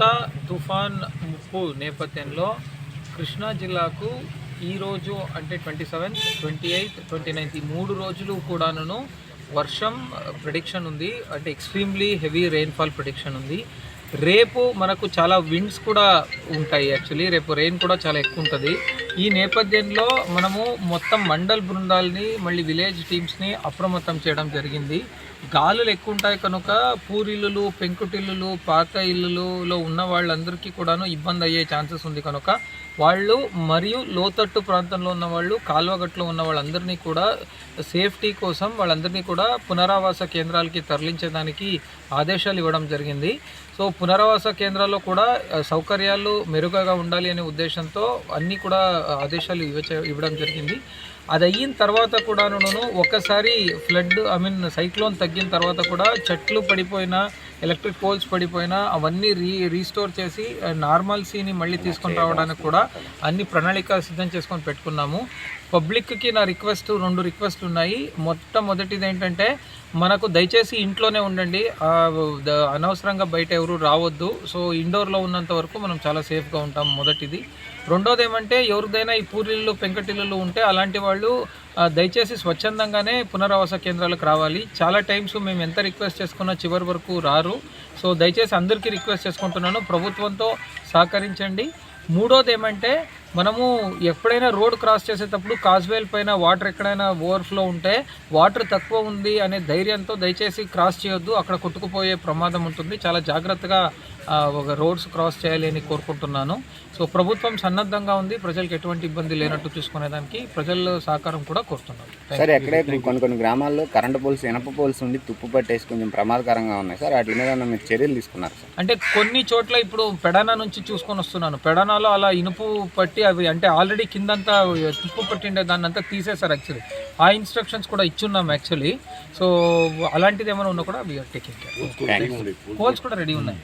తోంతా తుఫాన్ ముప్పు నేపథ్యంలో కృష్ణా జిల్లాకు ఈరోజు అంటే twenty seventh twenty eighth twenty ninth ఈ మూడు రోజులు కూడాను వర్షం ప్రొడిక్షన్ ఉంది. అంటే ఎక్స్ట్రీమ్లీ హెవీ రెయిన్ఫాల్ ప్రొడిక్షన్ ఉంది. రేపు మనకు చాలా విండ్స్ కూడా ఉంటాయి యాక్చువల్లీ రేపు రెయిన్ కూడా చాలా ఎక్కువ ఉంటుంది. ఈ నేపథ్యంలో మనము మొత్తం మండల్ బృందాలని మళ్ళీ విలేజ్ టీమ్స్ని అప్రమత్తం చేయడం జరిగింది. గాలులు ఎక్కువ ఉంటాయి కనుక పూరిల్లులు పెంకుటిల్లులు పాత ఇల్లులలో ఉన్న వాళ్ళందరికీ కూడాను ఇబ్బంది అయ్యే ఛాన్సెస్ ఉంది కనుక వాళ్ళు మరియు లోతట్టు ప్రాంతంలో ఉన్న వాళ్ళు కాల్వగట్లో ఉన్న వాళ్ళందరినీ కూడా సేఫ్టీ కోసం వాళ్ళందరినీ కూడా పునరావాస కేంద్రాలకి తరలించేదానికి ఆదేశాలు ఇవ్వడం జరిగింది. సో పునరావాస కేంద్రాల్లో కూడా సౌకర్యాలు మెరుగగా ఉండాలి అనే ఉద్దేశంతో అన్నీ కూడా ఆదేశాలు ఇవ్వ ఇవ్వడం జరిగింది. అది అయిన తర్వాత కూడాను ఒక్కసారి ఫ్లడ్ ఐ మీన్ సైక్లోన్ తగ్గిన తర్వాత కూడా చెట్లు పడిపోయినా ఎలక్ట్రిక్ పోల్స్ పడిపోయినా అవన్నీ రీ రీస్టోర్ చేసి నార్మల్సీని మళ్ళీ తీసుకొని రావడానికి కూడా అన్ని ప్రణాళిక సిద్ధం చేసుకొని పెట్టుకున్నాము. పబ్లిక్కి నా రిక్వెస్ట్ రెండు రిక్వెస్ట్లు ఉన్నాయి. మొట్టమొదటిది ఏంటంటే మనకు దయచేసి ఇంట్లోనే ఉండండి. అనవసరంగా బయట ఎవరు రావద్దు. సో ఇండోర్లో ఉన్నంత వరకు మనం చాలా సేఫ్గా ఉంటాం మొదటిది. రెండోది ఏమంటే ఎవరిదైనా ఈ పూరిళ్ళు పెంకటిళ్ళు ఉంటే అలాంటి వాళ్ళు దయచేసి స్వచ్ఛందంగానే పునరావాస కేంద్రాలకు రావాలి. చాలా టైమ్స్ మేము ఎంత రిక్వెస్ట్ చేసుకున్నా చివరి వరకు రారు. సో దయచేసి అందరికీ రిక్వెస్ట్ చేసుకుంటున్నాను. ప్రభుత్వంతో సహకరించండి. మూడోది ఏమంటే మనము ఎప్పుడైనా రోడ్ క్రాస్ చేసేటప్పుడు కాజ్వేల్ పైన వాటర్ ఎక్కడైనా ఓవర్ఫ్లో ఉంటే వాటర్ తక్కువ ఉంది అనే ధైర్యంతో దయచేసి క్రాస్ చేయొద్దు. అక్కడ కొట్టుకుపోయే ప్రమాదం ఉంటుంది. చాలా జాగ్రత్తగా ఒక రోడ్స్ క్రాస్ చేయాలి అని కోరుకుంటున్నాను. సో ప్రభుత్వం సన్నద్ధంగా ఉంది. ప్రజలకు ఎటువంటి ఇబ్బంది లేనట్టు చూసుకునేదానికి ప్రజల సహకారం కూడా కోరుతున్నాను సార్ ఎక్కడే కొన్ని కొన్ని గ్రామాల్లో కరెంట్ పోల్స్ ఇనప పోల్స్ ఉండి తుప్పు పట్టేసి కొంచెం ప్రమాదకరంగా ఉన్నాయి. సార్ వాటి మీద మీరు చర్యలు తీసుకున్నారు సార్? అంటే కొన్ని చోట్ల ఇప్పుడు పెడానా నుంచి చూసుకొని వస్తున్నాను. పెడానాలో అలా ఇనుపు పట్టి అవి అంటే ఆల్రెడీ కిందంతా తుప్పు పట్టిండే దాన్ని అంతా తీసేశారు యాక్చువల్లీ ఆ ఇన్స్ట్రక్షన్స్ కూడా ఇచ్చున్నాం యాక్చువల్లీ సో అలాంటిది ఏమైనా ఉన్నా కూడా we are taking care thank you polls కూడా రెడీ ఉన్నాయి.